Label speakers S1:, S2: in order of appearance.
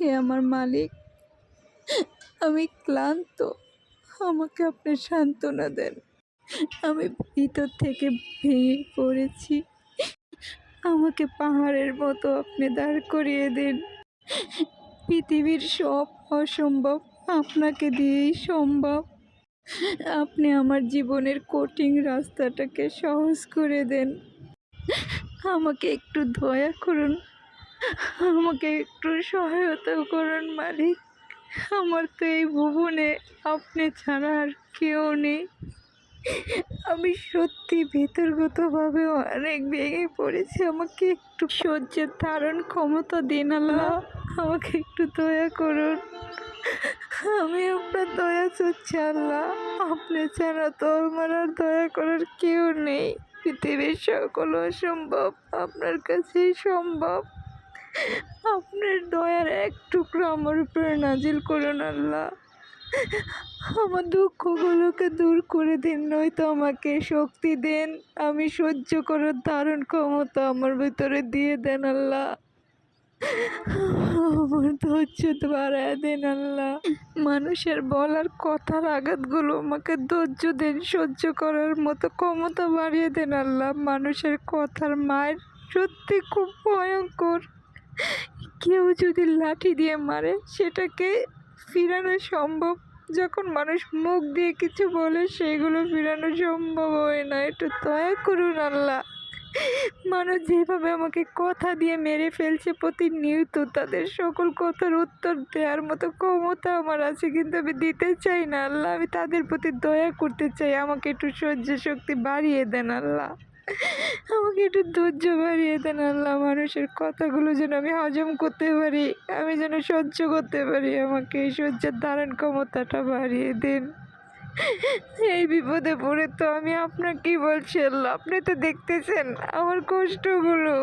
S1: হে আমার মালিক, আমি ক্লান্ত। আমাকে আপনি সান্ত্বনা দেন। আমি ভিতর থেকে ভেঙে পড়েছি আমাকে পাহাড়ের মতো আপনি দাঁড় করিয়ে দিন। পৃথিবীর সব অসম্ভব আপনাকে দিয়েই সম্ভব। আপনি আমার জীবনের কঠিন রাস্তাটাকে সহজ করে দেন। আমাকে একটু দয়া করুন। আমাকে একটু সহায়তা করুন, মালিক। আমার তো এই ভুবনে আপনি ছাড়া আর কেউ নেই। আমি সত্যি ভেতরগতভাবে অনেক ভেঙে পড়েছি। আমাকে একটু সহ্যের ধারণ ক্ষমতা দিন আল্লাহ। আমাকে একটু দয়া করুন। আমি আপনার দয়া চাচ্ছি আল্লাহ। আপনি ছাড়া তো আমার আর দয়া করার কেউ নেই। পৃথিবীর সকল অসম্ভব আপনার কাছেই সম্ভব। আপনার দয়ার এক টুকরো আমার উপরে নাজিল করুন আল্লাহ। আমার দুঃখগুলোকে দূর করে দিন, নয়তো আমাকে শক্তি দেন। আমি সহ্য করার দারুণ ক্ষমতা আমার ভিতরে দিয়ে দেন আল্লাহ। আমার ধৈর্য বাড়ায় দেন আল্লাহ। মানুষের বলার কথার আঘাতগুলো আমাকে ধৈর্য দেন, সহ্য করার মতো ক্ষমতা বাড়িয়ে দেন আল্লাহ। মানুষের কথার মায়ের সত্যি খুব ভয়ঙ্কর। কেউ যদি লাঠি দিয়ে মারে, সেটাকে ফিরানো সম্ভব। যখন মানুষ মুখ দিয়ে কিছু বলে, সেগুলো ফিরানো সম্ভব হয় না। একটু দয়া করুন আল্লাহ। মানুষ যেভাবে আমাকে কথা দিয়ে মেরে ফেলছে প্রতিনিয়ত, তাদের সকল কথার উত্তর দেওয়ার মতো ক্ষমতা আমার আছে, কিন্তু আমি দিতে চাই না আল্লাহ। আমি তাদের প্রতি দয়া করতে চাই। আমাকে একটু সহ্য শক্তি বাড়িয়ে দেন আল্লাহ। আমাকে একটু ধৈর্য বাড়িয়ে দেন আল্লাহ, মানুষের কথাগুলো যেন আমি হজম করতে পারি, আমি যেন সহ্য করতে পারি, আমাকে এই সহ্যের ধারণ ক্ষমতাটা বাড়িয়ে দিন। এই বিপদে পড়ে তো আমি আপনাকেই বলছি আল্লাহ, আপনি তো দেখতেছেন আমার কষ্টগুলো।